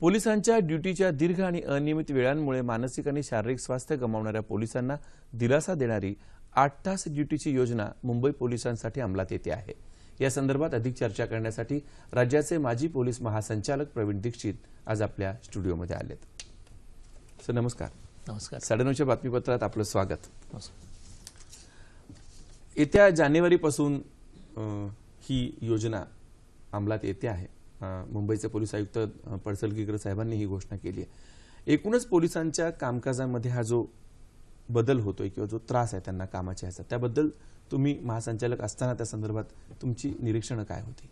पोलिसांच्या ड्युटीच्या दीर्घ आणि अनियमित वेळांमुळे मानसिक आणि शारीरिक स्वास्थ्य गमावणाऱ्या पोलिसांना दिलासा देणारी आठ तास ड्युटीची योजना मुंबई पोलिसांसाठी अंमलात येते आहे. या संदर्भात अधिक चर्चा करण्यासाठी राज्याचे माजी पोलीस महासंचालक प्रवीण दीक्षित आज आपल्या स्टुडिओमध्ये आलेत. सर नमस्कार. नमस्कार. साडेनऊच्या बातमीपत्रात आपलं स्वागत. येत्या जानेवारीपासून ही योजना अंमलात येते आहे. मुंबईचे पोलीस आयुक्त पडसलगीकर साहेबांनी ही घोषणा केली आहे. एकूणच पोलिसांच्या कामकाजामध्ये हा जो बदल होतोय किंवा जो त्रास आहे त्यांना कामाच्या ह्याचा त्याबद्दल तुम्ही महासंचालक असताना त्या संदर्भात तुमची निरीक्षणं काय होती?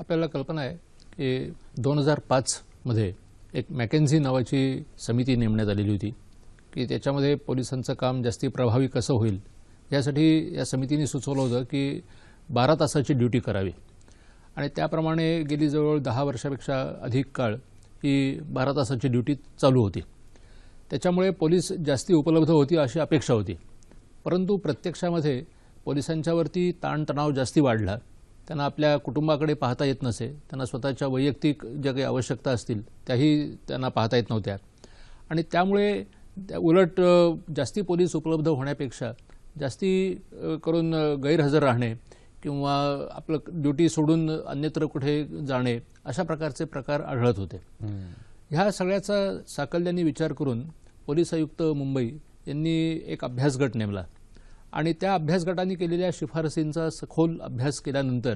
आपल्याला कल्पना आहे की दोन हजार पाचमध्ये एक मॅकेन्झी नावाची समिती नेमण्यात आलेली होती की त्याच्यामध्ये पोलिसांचं काम जास्ती प्रभावी कसं होईल यासाठी या समितीने सुचवलं होतं की बारा तासाची ड्युटी करावी. आणि त्याप्रमाणे गेली जवळ दहा वर्षापेक्षा अधिक काळ ही बारा तासाची ड्युटी चालू होती. त्याच्यामुळे पोलीस जास्ती उपलब्ध होती अशी अपेक्षा होती. परंतु प्रत्यक्षामध्ये पोलिसांच्यावरती ताणतणाव जास्ती वाढला. त्यांना आपल्या कुटुंबाकडे पाहता येत नसे. त्यांना स्वतःच्या वैयक्तिक ज्या काही आवश्यकता असतील त्याही त्यांना पाहता येत नव्हत्या. आणि त्यामुळे त्या उलट जास्ती पोलीस उपलब्ध होण्यापेक्षा जास्ती करून गैरहजर राहणे किंवा आपलं ड्युटी सोडून अन्यत्र कुठे जाणे अशा प्रकारचे प्रकार आढळत होते. ह्या सगळ्याचा साकल्याने विचार करून पोलीस आयुक्त मुंबई यांनी एक अभ्यास गट नेमला आणि त्या अभ्यास गटाने केलेल्या शिफारसींचा सखोल अभ्यास केल्यानंतर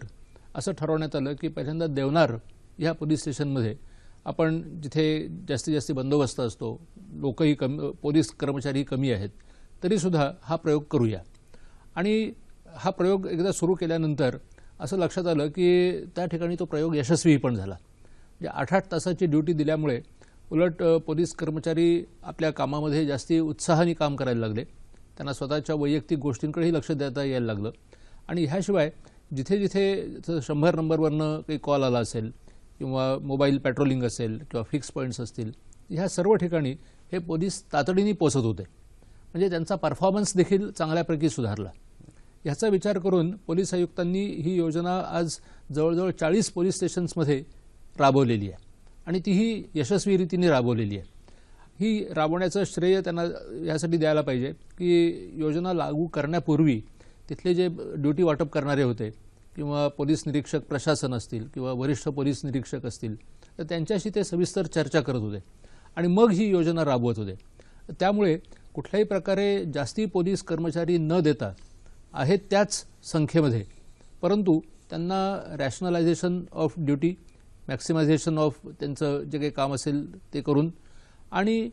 असं ठरवण्यात आलं की पहिल्यांदा देवनार ह्या पोलीस स्टेशनमध्ये आपण जिथे जास्तीत जास्त बंदोबस्त असतो लोकही कमी पोलीस कर्मचारी कमी आहेत तरीसुद्धा हा प्रयोग करूया. आणि हा प्रयोग एकदा सुरू केल्यानंतर असं लक्षात आलं की त्या ठिकाणी तो प्रयोग यशस्वी पण झाला. म्हणजे आठ आठ तासाची ड्युटी दिल्यामुळे उलट पोलीस कर्मचारी आपल्या कामामध्ये जास्ती उत्साहाने काम करायला लागले. त्यांना स्वतःच्या वैयक्तिक गोष्टींकडेही लक्ष देता यायला लागलं. आणि ह्याशिवाय जिथे जिथे जसं शंभर नंबरवरनं काही कॉल आला असेल किंवा मोबाईल पॅट्रोलिंग असेल किंवा फिक्स पॉईंट्स असतील ह्या सर्व ठिकाणी हे पोलीस तातडीने पोचत होते. म्हणजे त्यांचा परफॉर्मन्स देखील चांगल्यापैकी सुधारला. ह्याचा विचार करून पोलीस आयुक्तांनी ही योजना आज जवळजवळ चाळीस पोलीस स्टेशन्समध्ये राबवलेली आहे. आणि तीही यशस्वी रीतीने राबवलेली आहे. ही राबवण्याचं श्रेय त्यांना यासाठी द्यायला पाहिजे की योजना लागू करण्यापूर्वी तिथले जे ड्युटी वाटप करणारे होते किंवा पोलीस निरीक्षक प्रशासन असतील किंवा वरिष्ठ पोलीस निरीक्षक असतील तर त्यांच्याशी ते सविस्तर चर्चा करत होते आणि मग ही योजना राबवत होते. त्यामुळे कुठल्याही प्रकारे जास्ती पोलीस कर्मचारी न देता आहेत त्याच संख्येमध्ये. परंतु त्यांना rationalisation of duty maximisation of त्यांचं जे काही काम असेल ते करून आणि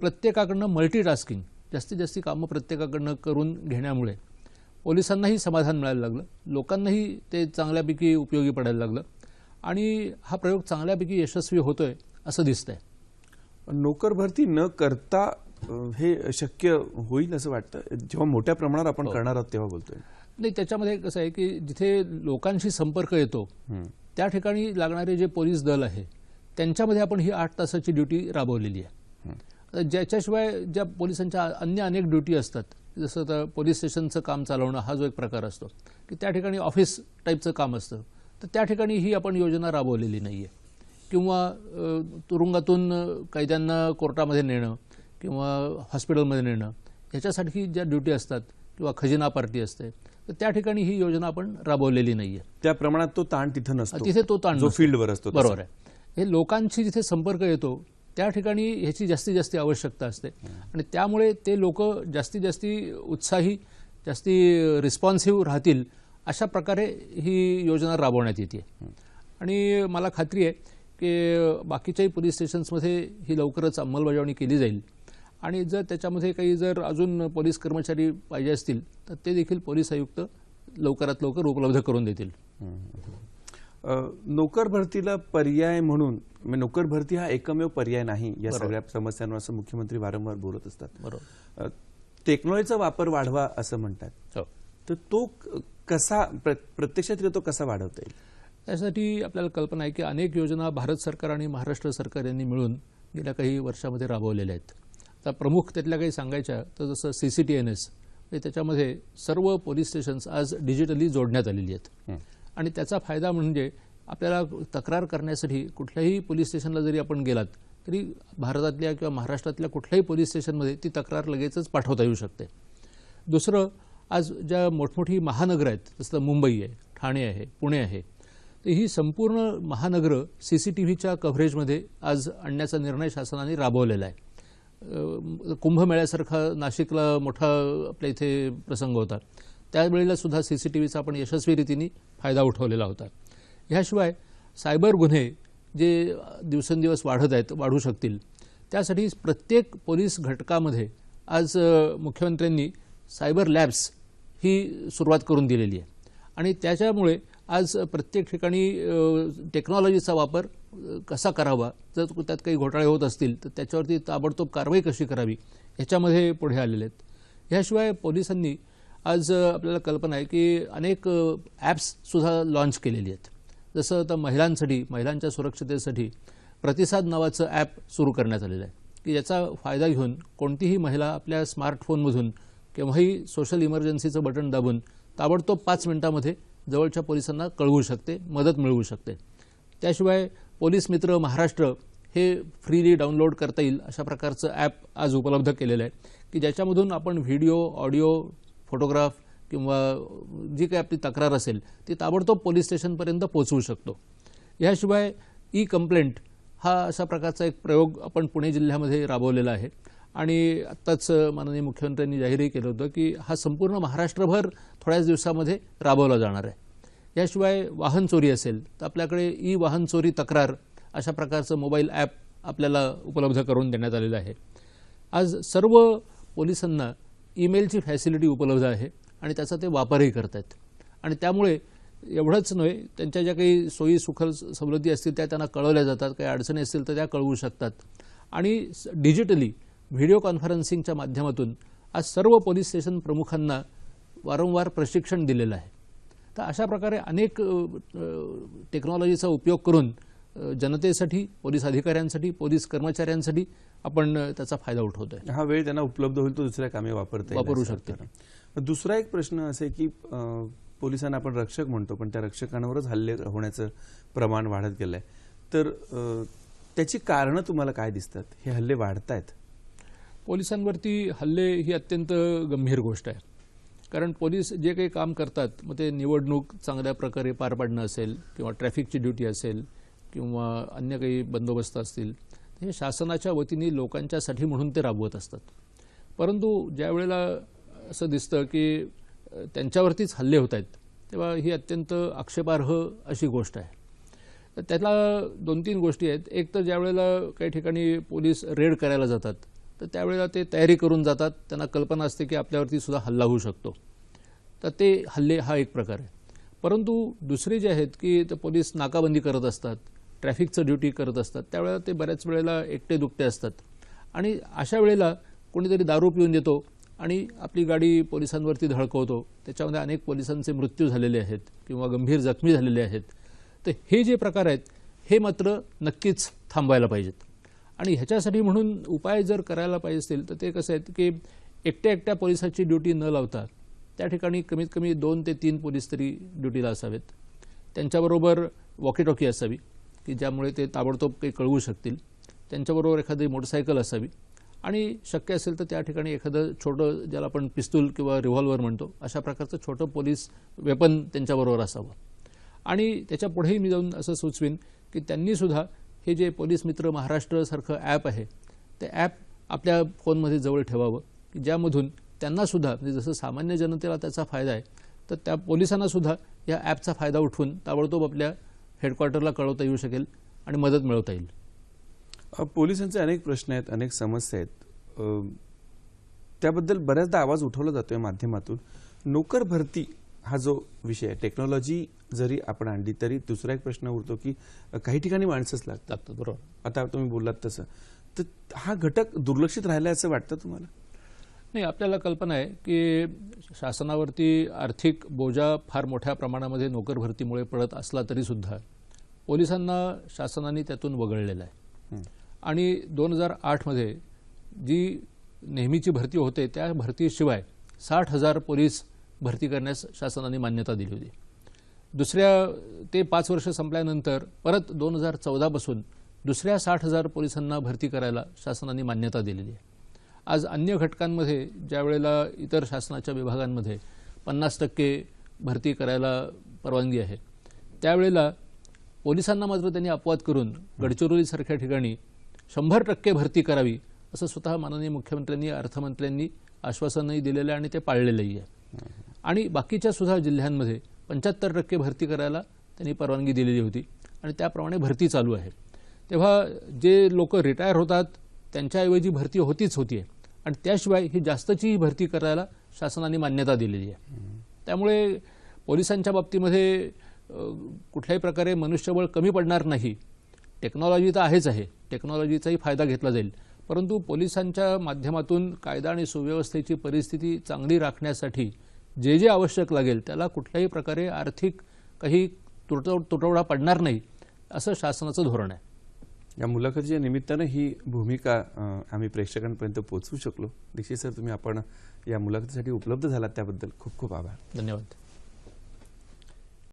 प्रत्येकाकडनं मल्टीटास्किंग जास्तीत जास्ती कामं प्रत्येकाकडनं करून घेण्यामुळे पोलिसांनाही समाधान मिळायला लागलं. लोकांनाही ते चांगल्यापैकी उपयोगी पडायला लागलं. आणि हा प्रयोग चांगल्यापैकी यशस्वी होतोय असं दिसतंय. नोकर भरती न करता हे शक्य होईल असं वाटतं. जेव्हा मोठ्या प्रमाणावर आपण करणार आहोत तेव्हा बोलतोय. नाही त्याच्यामध्ये कसं आहे की जिथे लोकांशी संपर्क येतो त्या ठिकाणी लागणारे जे पोलीस दल आहे त्यांच्यामध्ये आपण ही आठ तासाची ड्युटी राबवलेली आहे. ज्याच्याशिवाय ज्या पोलिसांच्या अन्य अनेक ड्युटी असतात जसं आता पोलीस स्टेशनचं काम चालवणं हा जो एक प्रकार असतो की त्या ठिकाणी ऑफिस टाईपचं काम असतं तर त्या ठिकाणी ही आपण योजना राबवलेली नाही आहे किंवा तुरुंगातून कैद्यांना कोर्टामध्ये नेणं किंवा हॉस्पिटलमध्ये नेणं ह्याच्यासाठी ज्या ड्युटी असतात किंवा खजिना पार्टी असते तर त्या ठिकाणी ही योजना आपण राबवलेली नाही आहे त्या प्रमाणात तो ताण तिथं नसतो. तिथे तो ताण जो. फील्डवर असतो. बरोबर आहे. हे लोकांशी जिथे संपर्क येतो त्या ठिकाणी ह्याची जास्तीत जास्त आवश्यकता असते. आणि त्यामुळे ते लोक जास्तीत जास्ती उत्साही जास्ती रिस्पॉन्सिव्ह राहतील अशा प्रकारे ही योजना राबवण्यात येते. आणि मला खात्री आहे की बाकीच्याही पोलीस स्टेशन्समध्ये ही लवकरच अंमलबजावणी केली जाईल. आणि जर त्याच्यामध्ये काही जर अजून पोलीस कर्मचारी पाहिजे असतील तर ते देखील पोलीस आयुक्त लवकरात लवकर उपलब्ध करून देतील. नोकर भरतीला पर्याय म्हणून म्हणजे नोकर भरती हा एकमेव पर्याय नाही या सगळ्या समस्यांवर असं मुख्यमंत्री वारंवार बोलत असतात. बरोबर. टेक्नॉलॉजीचा वापर वाढवा असं म्हणतात. हो. तर तो कसा प्र- प्रत्यक्षात तो कसा वाढवता येईल? त्यासाठी आपल्याला कल्पना आहे की अनेक योजना भारत सरकार आणि महाराष्ट्र सरकार यांनी मिळून गेल्या काही वर्षामध्ये राबवलेल्या आहेत. आता प्रमुख त्यातल्या काही सांगायच्या तर जसं C C T N S त्याच्यामध्ये सर्व पोलीस स्टेशन्स आज डिजिटली जोडण्यात आलेली आहेत. आणि त्याचा फायदा म्हणजे आपल्याला तक्रार करण्यासाठी कुठल्याही पोलीस स्टेशनला जरी आपण गेलात तरी भारतातल्या किंवा महाराष्ट्रातल्या कुठल्याही पोलीस स्टेशनमध्ये ती तक्रार लगेचच पाठवता येऊ शकते. दुसरं आज ज्या मोठमोठी महानगरं आहेत जसं मुंबई आहे ठाणे आहे पुणे आहे तर ही संपूर्ण महानगरं सी सी टी व्हीच्या कव्हरेजमध्ये आज आणण्याचा निर्णय शासनाने राबवलेला आहे. कुंभमेळ्यासारखा नाशिकला मोठा आपल्या इथे प्रसंग होता. त्यावेळेला सुद्धा सी सी टी व्हीचा आपण यशस्वी रीतीने फायदा उठवलेला होता. ह्याशिवाय सायबर गुन्हे जे दिवसेंदिवस वाढत आहेत वाढू शकतील त्यासाठी प्रत्येक पोलीस घटकामध्ये आज मुख्यमंत्र्यांनी सायबर लॅब्स ही सुरुवात करून दिलेली आहे. आणि त्याच्यामुळे आज प्रत्येक ठिकाणी टेक्नॉलॉजीचा वापर कसा करावा? जर त्यात काही घोटाळे होत असतील तर त्याच्यावरती ताबडतोब कारवाई कशी करावी? ह्याच्यामध्ये पुढे आलेले आहेत. ह्याशिवाय पोलिसांनी आज आपल्याला कल्पना आहे की अनेक ॲप्ससुद्धा लॉन्च केलेली आहेत. जसं आता महिलांसाठी महिलांच्या सुरक्षतेसाठी प्रतिसाद नावाचं ॲप सुरू करण्यात आलेलं आहे. की याचा फायदा घेऊन कोणतीही महिला आपल्या स्मार्टफोनमधून केव्हाही सोशल इमर्जन्सीचं बटन दाबून ताबडतोब पाच मिनिटामध्ये जवळच्या पोलिसांना कळवू शकते मदत मिळवू शकते. त्याशिवाय पोलीस मित्र महाराष्ट्र हे फ्रीली डाउनलोड करता येईल अशा प्रकारचं ॲप आज उपलब्ध केलेलं आहे की ज्याच्यामधून आपण व्हिडिओ ऑडिओ फोटोग्राफ किंवा जी काही आपली तक्रार असेल ती ताबडतोब पोलीस स्टेशनपर्यंत पोहोचवू शकतो. याशिवाय ई कंप्लेंट हा अशा प्रकारचा एक प्रयोग आपण पुणे जिल्ह्यामध्ये राबवलेला आहे. आणि आत्ताच माननीय मुख्यमंत्र्यांनी जाहीरही केलं होतं की हा संपूर्ण महाराष्ट्रभर थोड्याच दिवसामध्ये राबवला जाणार आहे. याशिवाय वाहन चोरी असेल तर आपल्याकडे ई वाहन चोरी तक्रार अशा प्रकारचं मोबाईल ॲप आपल्याला उपलब्ध करून देण्यात आलेलं आहे. आज सर्व पोलिसांना ईमेलची फॅसिलिटी उपलब्ध आहे आणि त्याचा ते वापरही करत आहेत आणि त्यामुळे एवढंच नव्हे त्यांच्या ज्या काही सोयी सुखल सवलती असतील त्या त्यांना कळवल्या जातात काही अडचणी असतील तर त्या कळवू शकतात. आणि डिजिटली व्हिडिओ कॉन्फरन्सिंगच्या माध्यमातून आज सर्व पोलीस स्टेशन प्रमुखांना वारंवार प्रशिक्षण दिलेलं आहे. तर अशा प्रकारे अनेक टेक्नॉलॉजीचा उपयोग करून जनतेसाठी पोलीस अधिकाऱ्यांसाठी पोलीस कर्मचाऱ्यांसाठी आपण त्याचा फायदा उठवतोय. हा वेळ त्यांना उपलब्ध होईल तो दुसऱ्या कामे वापरता वापरू. अर्थ. दुसरा एक प्रश्न असा आहे की पोलिसांना आपण रक्षक म्हणतो पण त्या रक्षकांवरच हल्ले होण्याचं प्रमाण वाढत गेलंय. तर अं, त्याची कारणं तुम्हाला काय दिसतात? हे हल्ले वाढतायत? पोलिसांवरती हल्ले ही अत्यंत गंभीर गोष्ट आहे. कारण पोलीस जे काही काम करतात मग ते निवडणूक चांगल्या प्रकारे पार पाडणं असेल किंवा ट्रॅफिकची ड्युटी असेल किंवा अन्य काही बंदोबस्त असतील हे शासनाच्या वतीने लोकांच्यासाठी म्हणून ते राबवत असतात. परंतु ज्या वेळेला असं दिसतं की त्यांच्यावरतीच हल्ले होत आहेत तेव्हा ही अत्यंत आक्षेपार्ह अशी गोष्ट आहे. तर त्याला दोन तीन गोष्टी आहेत. एक तर ज्या वेळेला काही ठिकाणी पोलीस रेड करायला जातात तर त्यावेळेला ते तयारी करून जातात. त्यांना कल्पना असते की आपल्यावरती सुद्धा हल्ला होऊ शकतो. तर ते हल्ले हा एक प्रकार आहे. परंतु दुसरे जे आहेत की ते पोलीस नाकाबंदी करत असतात ट्रॅफिकचं ड्युटी करत असतात त्यावेळेला ते बऱ्याच वेळेला एकटे दुकटे असतात. आणि अशा वेळेला कोणीतरी दारू पिऊन येतो आणि आपली गाडी पोलिसांवरती धडकवतो. त्याच्यामध्ये अनेक पोलिसांचे मृत्यू झालेले आहेत किंवा गंभीर जखमी झालेले आहेत. तर हे जे प्रकार आहेत हे मात्र नक्कीच थांबवायला पाहिजेत. आणि ह्याच्यासाठी म्हणून उपाय जर करायला पाहिजे असतील तर ते कसं आहेत की एकट्या एकट्या पोलिसाची ड्युटी न लावता त्या ठिकाणी कमीत कमी दोन ते तीन पोलीस तरी ड्युटीला असावेत. त्यांच्याबरोबर वॉकी टॉकी असावी की ज्यामुळे ते ताबडतोब काही कळवू शकतील. त्यांच्याबरोबर एखादी मोटरसायकल असावी. आणि शक्य असेल तर त्या ठिकाणी एखादं छोटं ज्याला आपण पिस्तूल किंवा रिव्हॉल्वर म्हणतो अशा प्रकारचं छोटं पोलीस वेपन त्यांच्याबरोबर असावं. आणि त्याच्या पुढेही मी जाऊन असं सुचवीन की त्यांनीसुद्धा हे जे पोलीस मित्र महाराष्ट्रसारखं ॲप आहे ते ॲप आपल्या फोनमध्ये जवळ ठेवावं. की ज्यामधून त्यांनासुद्धा म्हणजे जसं सामान्य जनतेला त्याचा फायदा आहे तर त्या पोलिसांनासुद्धा या ॲपचा फायदा उठवून ताबडतोब आपल्या हेडक्वार्टरला कळवता येऊ शकेल आणि मदत मिळवता येईल. पोलिसांचे अनेक प्रश्न आहेत अनेक समस्या आहेत. त्याबद्दल बऱ्याचदा आवाज उठवला जातोय माध्यमातून. नोकर भरती हा जो विषय आहे टेक्नॉलॉजी जरी आपण आणली तरी दुसरा एक प्रश्न उरतो की काही ठिकाणी माणसंच लागतात. लागतं बरोबर. आता तुम्ही बोललात तसं. तर हा घटक दुर्लक्षित राहिला असं वाटतं तुम्हाला? नाही आपल्याला कल्पना आहे की शासनावरती आर्थिक बोजा फार मोठ्या प्रमाणामध्ये नोकर भरतीमुळे पडत असला तरी सुद्धा पोलिसांना शासनाने त्यातून वगळलेलं आहे. आणि दोन हजार आठमध्ये जी नेहमीची भरती होते त्या भरतीशिवाय साठ हजार पोलीस भरती करण्यास शासनाने मान्यता दिली होती. दुसऱ्या ते पाच वर्ष संपल्यानंतर परत दोन हजार चौदापासून दुसऱ्या साठ हजार पोलिसांना भरती करायला शासनाने मान्यता दिलेली आहे. आज अन्य घटकांमध्ये ज्या वेळेला इतर शासनाच्या विभागांमध्ये पन्नास टक्के भरती करायला परवानगी आहे त्यावेळेला पोलिसांना मात्र त्यांनी अपवाद करून गडचिरोलीसारख्या ठिकाणी शंभर टक्के भरती करावी असं स्वतः माननीय मुख्यमंत्र्यांनी अर्थमंत्र्यांनी आश्वासनही दिलेलं आहे आणि ते पाळलेलंही आहे. आणि बाकीच्या सुद्धा जिल्ह्यांमध्ये पंच्याहत्तर टक्के भरती करायला त्यांनी परवानगी दिलेली होती. आणि त्याप्रमाणे भरती चालू आहे. तेव्हा जे लोक रिटायर होतात त्यांच्याऐवजी भरती होतीच होती आहे आणि त्याशिवाय ही जास्तची भरती करायला शासनाने मान्यता दिलेली आहे त्यामुळे पोलिसांच्या बाबतीमध्ये कुठल्याही प्रकारे मनुष्यबळ कमी पडणार नाही. टेक्नॉलॉजी तर आहेच आहे. टेक्नॉलॉजीचाही फायदा घेतला जाईल. परंतु पोलिसांच्या माध्यमातून कायदा आणि सुव्यवस्थेची परिस्थिती चांगली राखण्यासाठी जे जे आवश्यक लागेल त्याला कुठल्याही प्रकारे आर्थिक काही तुटव तुटवडा पडणार नाही असं शासनाचं धोरण आहे. या मुलाखतीच्या निमित्तानं ही भूमिका आम्ही प्रेक्षकांपर्यंत पोहोचवू शकलो. दीक्षित सर तुम्ही आपण या मुलाखतीसाठी उपलब्ध झालात त्याबद्दल खूप खूप आभार. धन्यवाद.